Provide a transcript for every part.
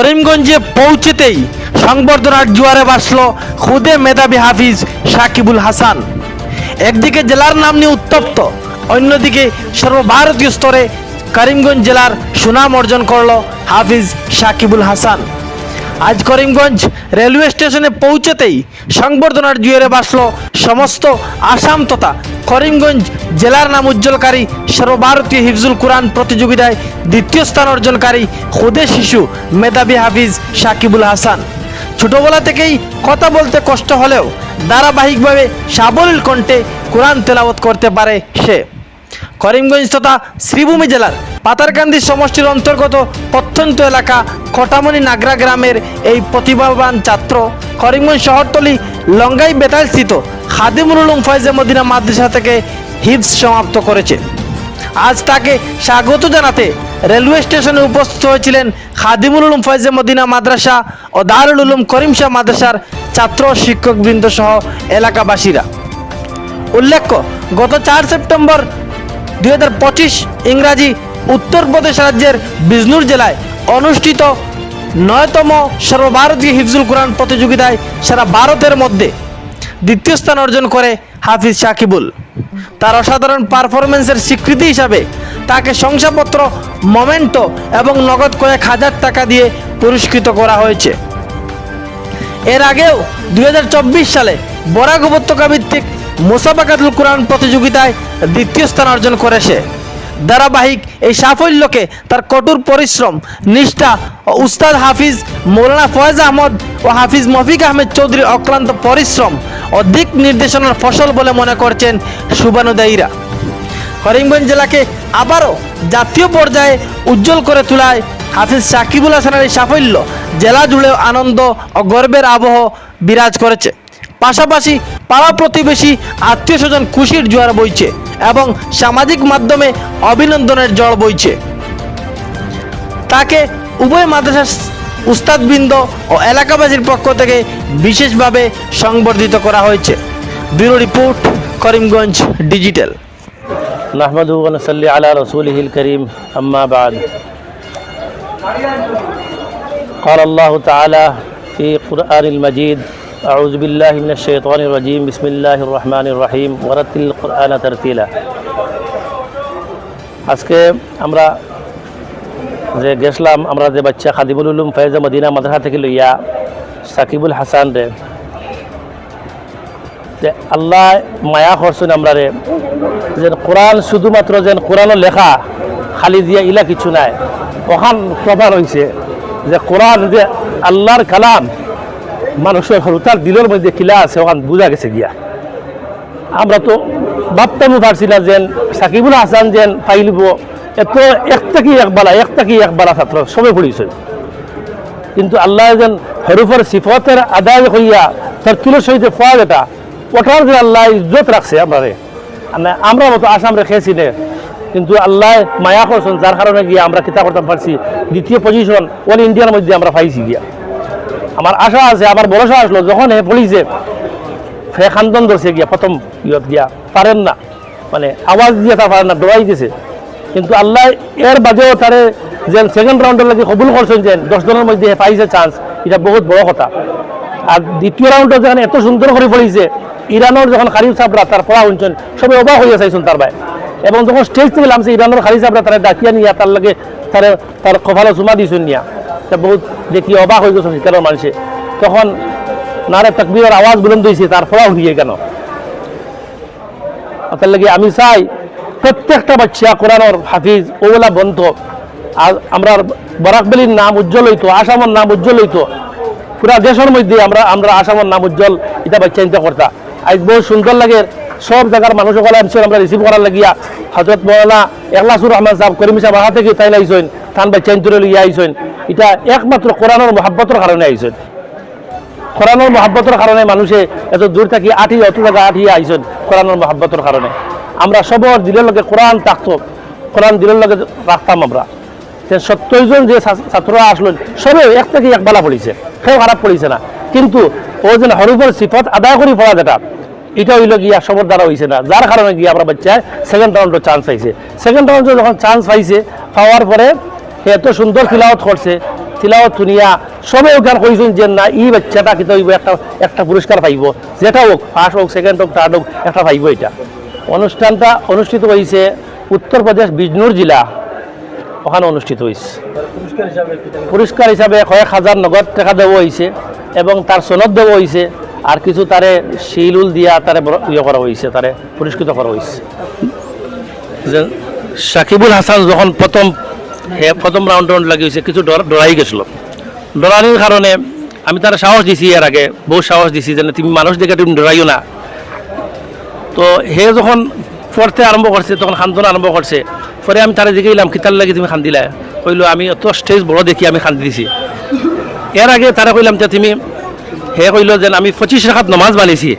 করিমগঞ্জে পৌঁছেতেই সংবর্ধনার জোয়ারে বাসল খুদে মেধাবী হাফিজ সাকিবুল হাসান। একদিকে জেলার নাম নিয়ে উত্তপ্ত, অন্যদিকে সর্বভারতীয় স্তরে করিমগঞ্জ জেলার সুনাম অর্জন করল হাফিজ সাকিবুল হাসান। আজ করিমগঞ্জ রেলওয়ে স্টেশনে পৌঁছেতেই সংবর্ধনার জুয়েরে বাসল সমস্ত আসাম তথা করিমগঞ্জ জেলার নাম উজ্জ্বলকারী সর্বভারতীয় হিফজুল কোরআন প্রতিযোগিতায় দ্বিতীয় স্থান অর্জনকারী খুদে শিশু মেধাবী হাফিজ সাকিবুল হাসান। ছোটবেলা থেকেই কথা বলতে কষ্ট হলেও ধারাবাহিকভাবে সাবলীল কণ্ঠে কোরআন তেলাওয়াত করতে পারে সে। করিমগঞ্জ তথা শ্রীভূমি জেলার পাতারকান্দি সমষ্টির অন্তর্গত প্রত্যন্ত এলাকা কটামণি নাগরা গ্রামের এই প্রতিভাবান ছাত্র করিমগঞ্জ শহরতলি লঙ্গাই বেতাল স্থিত খাদিমুল উলুম ফয়জে মদিনা মাদ্রাসা থেকে হিফজ সমাপ্ত করেছে। আজ তাকে স্বাগত জানাতে রেলওয়ে স্টেশনে উপস্থিত হয়েছিলেন খাদিমুল উলুম ফয়জে মদিনা মাদ্রাসা ও দারুল উলুম করিম শাহ মাদ্রাসার ছাত্র শিক্ষকবৃন্দ সহ এলাকাবাসীরা। উল্লেখ্য, গত চার সেপ্টেম্বর দুই হাজার পঁচিশ ইংরাজি উত্তরপ্রদেশ রাজ্যের বিজনুর জেলায় অনুষ্ঠিত নয়তম সর্বভারতীয় হিফজুল কোরআন প্রতিযোগিতায় সারা ভারতের মধ্যে দ্বিতীয় স্থান অর্জন করে হাফিজ সাকিবুল। তার অসাধারণ পারফরমেন্সের স্বীকৃতি হিসাবে তাকে শংসাপত্র, মোমেন্টো এবং নগদ কয়েক হাজার টাকা দিয়ে পুরস্কৃত করা হয়েছে। এর আগেও দু হাজার চব্বিশ সালে বরাক উপত্যকা ভিত্তিক মুসাফাকাতুল কোরআন প্রতিযোগিতায় দ্বিতীয় স্থান অর্জন করেছে। ধারাবাহিক এই সাফল্যকে তার কঠোর পরিশ্রম, নিষ্ঠা ও উস্তাদ হাফিজ মৌলানা ফয়েজ আহমদ ও হাফিজ মফিক আহমেদ চৌধুরীর অক্লান্ত পরিশ্রম ও দিক নির্দেশনার ফসল বলে মনে করছেন শুভানুদায়ীরা করিমগঞ্জ জেলাকে আবারও জাতীয় পর্যায়ে উজ্জ্বল করে তোলায় হাফিজ সাকিবুল হাসানের এই সাফল্য জেলা জুড়েও আনন্দ ও গর্বের আবহ বিরাজ করেছে। পাশাপাশি পাড়া প্রতিবেশী আত্মীয় স্বজন খুশির জোয়ার বইছে এবং সামাজিক মাধ্যমে অভিনন্দনের জল বইছে তাকে উভয় মাদ্রাসার উস্তাদবৃন্দ ও এলাকাবাসীর পক্ষ থেকে বিশেষভাবে সংবর্ধিত করা হয়েছে ব্যুরো রিপোর্ট করিমগঞ্জ ডিজিটাল نحمده ونصلي على رسوله الكريم أما بعد قال الله تعالى في قرآن المجيد أعوذ بالله من الشيطان الرجيم بسم الله الرحمن الرحيم ورتل القرآن ترتيلا আজকে আমরা যে গেছিলাম আমরা যে বাচ্চা খাদিমুল উলুম ফয়েজা মদিনা মাদ্রাসা থেকে লইয়া সাকিবুল হাসান রে যে আল্লাহ মায়া করছেন আমরা রে যে কোরআন শুধুমাত্র যেন কোরআনও লেখা খালি দিয়া ইলা কিছু নাই ওখান প্রমাণ হয়েছে যে কোরআন যে আল্লাহর কালাম মানুষের হরুতার দিলের মধ্যে কিলা আছে, ওখান বোঝা গেছে গিয়া। আমরা তো ভাবতামও পারছি না যেন সাকিবুল হাসান যেন পাইলিব। এত একটা কি একবালা একটা কি একবালা ছাত্র, সবে পড়িছে কিন্তু আল্লাহ যেন হরুফের সিফতের আদায় হইয়া, তার তুলের সহিত পাওয়া যেটা ওটার যে আল্লাহ ইজ্জত রাখছে আমরা আমরা মতো আসাম রেখেছি নে, কিন্তু আল্লাহ মায়া করছেন, যার কারণে গিয়ে আমরা কিতা করতে পারছি। দ্বিতীয় পজিশন অল ইন্ডিয়ার মধ্যে আমরা পাইছি গিয়া। আমার আশা আছে আমার ভরসা আসলো, যখন হে পড়িছে ফে খান্দন ধরছে গিয়া, প্রথম ইয়ত গিয়া, পারেন না। মানে আওয়াজ দিয়ে তা পারেন না দৌড়াই দিছে। কিন্তু আল্লাহ এর বাদেও তারে যেন সেকেন্ড রাউন্ডের লাগে কবুল করছেন যেন দশ জনের মধ্যে হে পাইছে চান্স এটা বহুত বড় কথা। আর দ্বিতীয় রাউন্ডে যখন এত সুন্দর করে পড়িছে ইরানের যখন খারিফ সাবরা তার পড়া শুনছেন সবাই অবাক হয়ে চাইছেন তার ভাই। এবং যখন স্টেজ থেকে নামছে ইরানের খারিফ সাবরা তারা ডাকিয়া নিয়া, তার লাগে তার তার কপালে চুমা দিয়েছেন নিয়া। তা বহুত দেখি অবাক হয়ে গেছেন শীতের মানুষে। তখন নারে তকবীরের আওয়াজ বুলন্দ হয়েছে তার পড়া হয়ে কেন? তার লাগে আমি চাই প্রত্যেকটা বাচ্চা কোরআনের হাফিজ, ওগুলা বন্ধ। আর আমরা বরাকবেলির নাম উজ্জ্বল হইতো, আসামের নাম উজ্জ্বল হইতো। পুরা দেশের মধ্যে আমরা আমরা আসামের নাম উজ্জ্বল, এটা বাচ্চা চিন্তা করতা আজ বহু সুন্দর লাগে, সব জায়গার মানুষ সকলে আমরা রিসিভ করার লাগিয়া। হজরত মৌলানা একলাসুর রহমান সাহেব, করিম সাহেব আহা থেকে তাই আইসেন তান বাচ্চা চিন্তা লইয়া আইসেন এটা একমাত্র কোরআনের মহাব্বতের কারণে আইসেন কোরআনের মহাব্বতের কারণে মানুষে এত দূর থাকি আঠি, অত আইসেন কোরআনের মহাব্বতের কারণে। আমরা সবর দিলের লগে কোরআন থাকতো, কোরআন দিলের লগে রাখতাম আমরা। সত্তর জন যে ছাত্ররা আসলেন, সবে এক থেকে এক বেলা পড়িছে, কেউ খারাপ পড়িছে না। কিন্তু ও যেন হরুফের সিফত আদায় করে পড়া যেটা, এটা হইল গিয়া সবর দ্বারা হয়েছে না। যার কারণে গিয়ে আমরা বাচ্চায় সেকেন্ড রাউন্ডে চান্স পাইছে। সেকেন্ড রাউন্ডে যখন চান্স পাইছে, পাওয়ার পরে এত সুন্দর ফিলাওয়াত করছে। তিলাওয়াত শুনিয়া সবে গান কইছেন যে না ই বাচ্চাটা কিন্তু একটা একটা পুরস্কার পাইব। যেটা হোক ফার্স্ট হোক সেকেন্ড হোক থার্ড হোক একটা পাইব এটা। অনুষ্ঠানটা অনুষ্ঠিত হয়েছে উত্তরপ্রদেশ বিজনুর জেলা। ওখানে অনুষ্ঠিত হয়েছে পুরস্কার হিসাবে কয়েক হাজার নগদ টাকা দেওয়া হয়েছে এবং তার সনদ দেওয়া হয়েছে আর কিছু তারে শিলুল দিয়া তারে বড় ইয়ে করা হয়েছে তারে পুরস্কৃত করা হয়েছে যে সাকিবুল হাসান যখন প্রথম হে প্রথম রাউন্ড রাউন্ড লাগিয়েছে কিছু ডর- ডরাই গেছিল। ডরানির কারণে আমি তার সাহস দিছি এর আগে বহু সাহস দিছি যে তুমি মানুষ দেখে তুমি ডরাইও না। তো হে যখন পড়তে আরম্ভ করছে, তখন খান্দন আরম্ভ করছে, পরে আমি তারে দিকে এলাম কিতার লাগে তুমি খান্দিলা? কইলো, আমি অত স্টেজ বড় দেখি, আমি খান্দি দিছি। এর আগে তারা কইলাম যে, তুমি হে কইলো যে, আমি পঁচিশ টাকাত নমাজ বানিয়েছি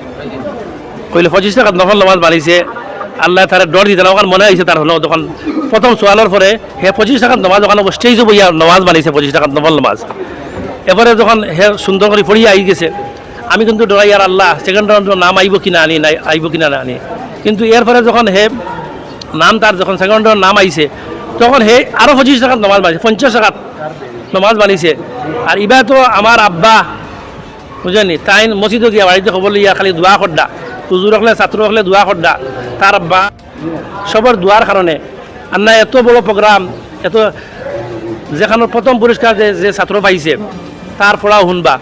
কইলে, পঁচিশ টাকাত নমাজ বানিয়েছে আল্লাহ তারা ডর দিতে ওখানে মনে হয়েছে তার হলো যখন প্রথম সোয়ালের পরে হে পঁচিশ টাকাত নমাজ ওখানে স্টেজও বইয়া নমাজ বানিয়েছে, পঁচিশ টাকাত নফল নমাজ। এবারে যখন হে সুন্দর করে পড়িয়ে আই গেছে, আমি কিন্তু ডরাই, আর আল্লাহ সেকেন্ড রাউন্ড নাম আইব কিনা, আনি নাই, আইব কিনা না আনি? কিন্তু এরপরে যখন হে নাম তার, যখন সেকেন্ড রাউন্ড নাম আইছে, তখন হে আরও পঁচিশ টাকাত নমাজ বানিয়েছে, পঞ্চাশ টাকাত নমাজ বানিয়েছে। আর ইবার তো আমার আব্বা বুঝলেনি তাই মসজিদে গিয়া বাড়িতে খবর লইয়া খালি দোয়া করডা। হুজুর হলে ছাত্র হলে দোয়া করডা তার আব্বা, সবার দোয়ার কারণে। আর না এত বড় প্রোগ্রাম এত যেখানে প্রথম পুরস্কার যে যে ছাত্র পাইছে তার পড়া শুনবা।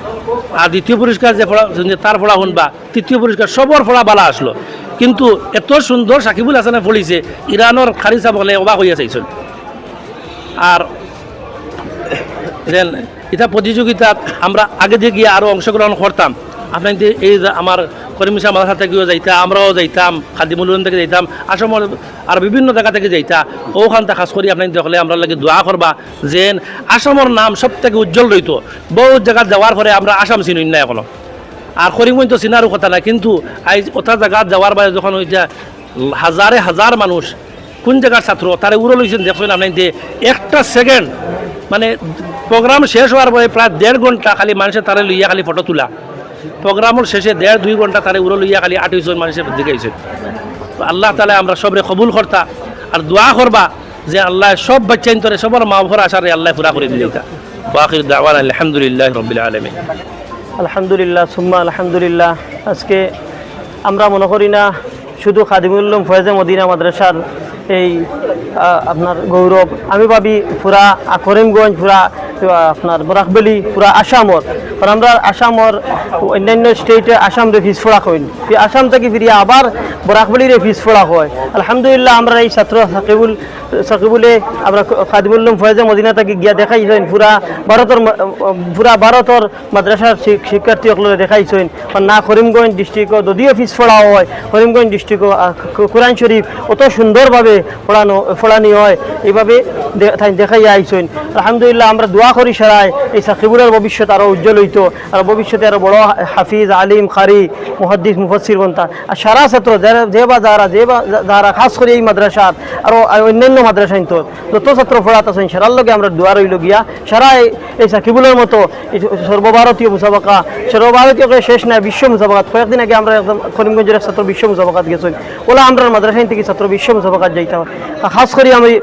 আর দ্বিতীয় পুরস্কার যে পড়া তার পড়া শুনবা, তৃতীয় পুরস্কার সবর পড়া বালা আসলো। কিন্তু এত সুন্দর সাকিবুল হাসানে পড়িছে ইরানোর খারি সাহেব হলে অবাক হইয়া চাইছেন আর যেন এটা প্রতিযোগিতাত আমরা আগে দিয়ে গিয়ে আরও অংশগ্রহণ করতাম। আপনার যে এই আমার করিমিশা মাদ্রাসা থেকেও যাইতাম, আমরাও যাইতাম খাদিমুলুন থেকে যাইতাম আসামের আর বিভিন্ন জায়গা থেকে যাইতা ওখানটা খাস করি আপনার দেখলে আমরা লাগে দোয়া করবা যে আসামের নাম সব থেকে উজ্জ্বল রইতো। বহু জায়গা যাওয়ার পরে আমরা আসাম চিনি না এখনও। আর করিমগঞ্জ তো চিনারও কথা না কিন্তু আজ ওটা জায়গা যাওয়ার পরে যখন ওই যে হাজারে হাজার মানুষ কোন জায়গার ছাত্র, তারে উড়ো লইছেন, দেখছেন আপনার একটা সেকেন্ড মানে প্রোগ্রাম শেষ হওয়ার পরে প্রায় দেড় ঘণ্টা খালি মানুষের তারে লইয়া খালি ফটো তোলা। প্রোগ্রামের শেষে দেড় দুই ঘণ্টা তারে উড়ো লইয়া খালি আট হয়েছেন মানুষের তো আল্লাহ তালা আমরা সবরে কবুল করতা আর দোয়া করবা যে আল্লাহ সব বাচ্চা ইন্তরে সবার মা ভর আশারে আল্লাহ পুরা করে দিলে বাকির দাওয়ান আলহামদুলিল্লাহ রবিল আলমী আলহামদুলিল্লাহ, সুম্মা আলহামদুলিল্লাহ। আজকে আমরা মনে করি না, শুধু খাদিমুল্লম ফয়েজে মদিনা মাদ্রাসার এই আপনার গৌরব। আমি ভাবি পুরা করিমগঞ্জ পুরা আপনার বরাকবেলি পুরা আসামর কারণ আমরা আসামর অন্যান্য স্টেটে আসাম রে ফিস ফোড়া এই আসাম থেকে ফিরিয়ে আবার বরাকবেলিরে ফিস ফোড়া হয়। আলহামদুলিল্লাহ, আমরা এই ছাত্র সাকিবুল, সাকিবুলে আমরা খাদিমুল্লম ফয়েজে মদিনা থেকে গিয়া দেখাইছেন, পুরা ভারতের পুরা ভারতের মাদ্রাসার শিক- শিক্ষার্থীসকলে দেখাইছেন। না করিমগঞ্জ ডিস্ট্রিক্ট যদিও ফিস পড়া হয়, করিমগঞ্জ ডিস্ট্রিক্ট কোরআন শরীফ অত সুন্দরভাবে পড়ানো পড়ানি হয়, এইভাবে দে- তাই দেখাইয়া আইছেন। আলহামদুলিল্লাহ, আমরা দোয়া করি সারাই এই সাকিবুলের ভবিষ্যৎ আরও উজ্জ্বল হইতো, আর ভবিষ্যতে আরও বড় হাফিজ, আলিম, খারি, মুহাদ্দিস মুফসির বন্তা। আর সারা ছাত্র যে বা যারা যে বা যারা, খাস করে এই মাদ্রাসার আরও অন্যান্য মাদ্রাসা তো যত ছাত্র পড়াত আছেন সারার লগে আমরা দোয়া রইল গিয়া, সারা এই- সাকিবুলের মতো সর্বভারতীয় মুসাবাকা সর্বভারতীয় শেষ নাই, বিশ্ব মুসাবাকাত কয়েকদিন আগে আমরা করিমগঞ্জের ছাত্র বিশ্ব মুসাবাকাত গেছেন। ওলা আমরা মাদ্রাসাইন থেকে ছাত্র বিশ্ব মুসাবাকাত যাইতাম। আর খাস করে আমি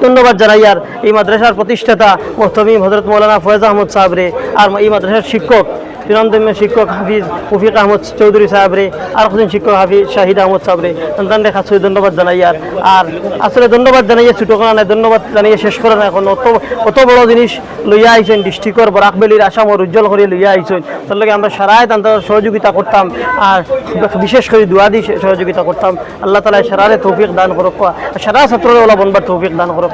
ধন্যবাদ জানাই আর এই মাদ্রাসার প্রতিষ্ঠাতা মোহতমিম হজরত মৌলানা ফয়েজ আহমদ সাহেবরে আর এই মাদ্রাসার শিক্ষক, তিরন্দমে শিক্ষক হাফিজ মুফিক আহমদ চৌধুরী সাহেবরে, আর একজন শিক্ষক হাফিজ শাহিদ আহমদ সাহেবরে। সন্তান রেখা ধন্যবাদ জানাই আর আর আসলে ধন্যবাদ জানাইয়ে ছোটো করা নাই, ধন্যবাদ জানাইয়ে শেষ করে না এখন অত অত বড় জিনিস লইয়া আইছেন, ডিস্ট্রিক্টর বরাকবেলির আসামর উজ্জ্বল করে লইয়া আইছেন। তার লগে আমরা সারাই তাদের সহযোগিতা করতাম আর বিশেষ করে দুয়া দিয়ে সহযোগিতা করতাম। আল্লাহ তালা সারারে তৌফিক দান করক। সারা ছাত্ররা ওলা বনবার তৌফিক দান করক।